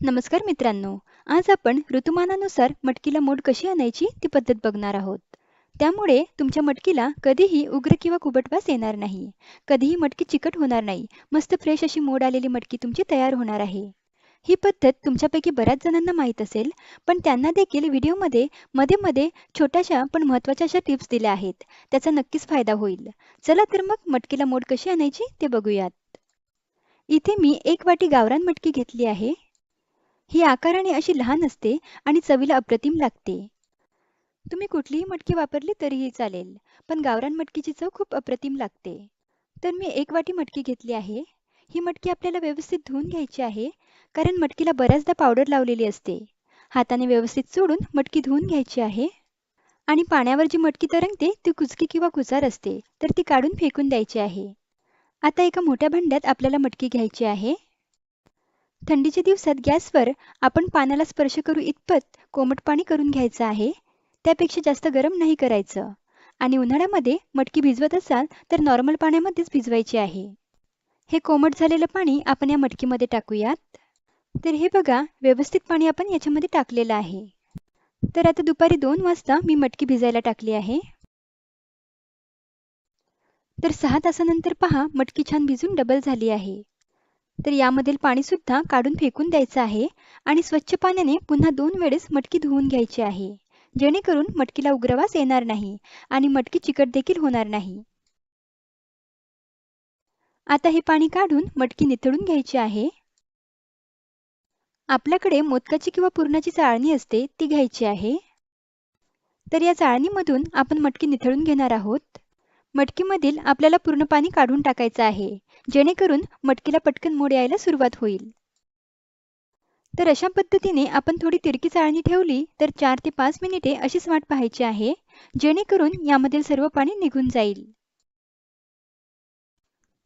नमस्कार मित्रांनो आज आपण ऋतुमानानुसार मटकीला मोड कशी आणायची ती पद्धत बघणार आहोत. त्यामुळे तुमच्या मटकीला कधीही उग्र किंवा कुबटवास येणार नाही. कधीही मटकी चिकट होणार नाही. मस्त फ्रेश अशी मोड आलेली मटकी तुमची तयार होणार आहे. ही पद्धत तुमच्यापैकी बऱ्याच जणांना माहीत असेल पण त्यांना देखील व्हिडिओमध्ये मध्ये मध्ये छोट्याशा पण महत्त्वाच्या अशा टिप्स दिल्या आहेत. त्याचा नक्कीच फायदा होईल. चला तर मग मटकीला मोड कशी आणायची ते बघूयात. इथे मी एक वाटी गावरान मटकी घेतली आहे. ही आकाराने अशी लहान असते आणि चवीला अप्रतिम लागते. तुम्ही कुठलीही मटकी वापरली तरीही चालेल पण गावरान मटकीची चव खूप अप्रतिम लागते. तर मी एक वाटी मटकी घेतली आहे. ही मटकी आपल्याला व्यवस्थित धुवून घ्यायची आहे कारण मटकीला बऱ्याचदा पावडर लावलेली असते. हाताने व्यवस्थित सोडून मटकी धुवून घ्यायची आहे. आणि पाण्यावर जी मटकी तरंगते ती कुचकी किंवा कुचार असते तर ती काढून फेकून द्यायची आहे. आता एका मोठ्या भांड्यात आपल्याला मटकी घ्यायची आहे. थंडीच्या दिवसात गॅसवर आपण पाण्याला स्पर्श करू इतपत कोमट पाणी करून घ्यायचं आहे. त्यापेक्षा जास्त गरम नाही करायचं. आणि उन्हाळ्यामध्ये मटकी भिजवत असाल तर नॉर्मल पाण्यामध्येच भिजवायची आहे. हे कोमट झालेलं पाणी आपण या मटकीमध्ये टाकूयात. तर हे बघा व्यवस्थित पाणी आपण याच्यामध्ये टाकलेलं आहे. तर आता दुपारी दोन वाजता मी मटकी भिजायला टाकली आहे. तर सहा तासानंतर पहा मटकी छान भिजून डबल झाली आहे. तर यामधील पाणी सुद्धा काढून फेकून द्यायचं आहे आणि स्वच्छ पाण्याने पुन्हा दोन वेळेस मटकी धुवून घ्यायची आहे. जेणेकरून मटकीला उग्रवास येणार नाही आणि मटकी चिकट देखील होणार नाही. आता हे पाणी काढून मटकी निथळून घ्यायची आहे. आपल्याकडे मोदकाची किंवा पुरणाची चाळणी असते ती घ्यायची आहे. तर या चाळणीमधून आपण मटकी निथळून घेणार आहोत. मटकीमधील आपल्याला पूर्ण पाणी काढून टाकायचं आहे. जेणेकरून मटकीला पटकन मोड यायला सुरुवात होईल. तर अशा पद्धतीने आपण थोडी तिरकी चाळणी ठेवली तर चार ते पाच मिनिटे अशीच वाट पाहायची आहे जेणेकरून यामधील सर्व पाणी निघून जाईल.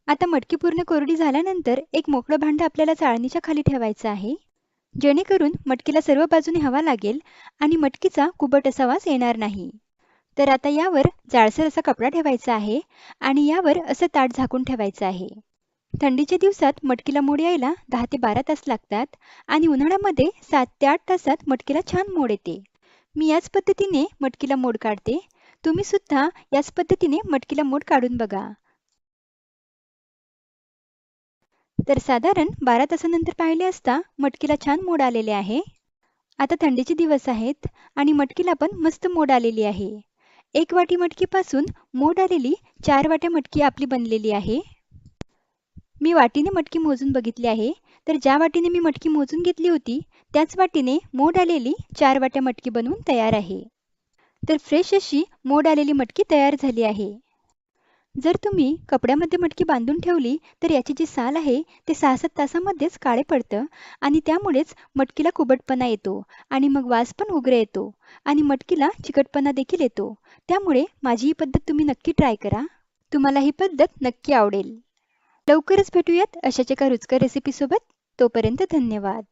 आता मटकी पूर्ण कोरडी झाल्यानंतर एक मोकळं भांड आपल्याला चाळणीच्या खाली ठेवायचं आहे जेणेकरून मटकीला सर्व बाजूने हवा लागेल आणि मटकीचा कुबट असा वास येणार नाही. तर आता यावर जाळसर असा कपडा ठेवायचा आहे आणि यावर असं ताट झाकून ठेवायचं आहे. थंडीच्या दिवसात मटकीला मोड यायला दहा ते बारा तास लागतात आणि उन्हाळ्यामध्ये सात ते आठ तासात मटकीला छान मोड येते. मी याच पद्धतीने मटकीला मोड काढते. तुम्ही सुद्धा याच पद्धतीने मटकीला मोड काढून बघा. तर साधारण बारा तासानंतर पाहिले असता मटकीला छान मोड आलेले आहे. आता थंडीचे दिवस आहेत आणि मटकीला पण मस्त मोड आलेली आहे. एक वाटी मटकीपासून मोड आलेली चार वाट्या मटकी आपली बनलेली आहे. मी वाटीने मटकी मोजून बघितली आहे. तर ज्या वाटीने मी मटकी मोजून घेतली होती त्याच वाटीने मोड आलेली चार वाट्या मटकी बनवून तयार आहे. तर फ्रेश अशी मोड आलेली मटकी तयार झाली आहे. जर तुम्ही कपड्यामध्ये मटकी बांधून ठेवली तर याची जी साल आहे ते सहा सात तासामध्येच काळे पडतं आणि त्यामुळेच मटकीला कुबटपणा येतो आणि मग वास पण उग्र येतो आणि मटकीला चिकटपणा देखील येतो. त्यामुळे माझी ही पद्धत तुम्ही नक्की ट्राय करा. तुम्हाला ही पद्धत नक्की आवडेल. लवकरच भेटूयात अशाच एका रुचकर रेसिपीसोबत तोपर्यंत धन्यवाद.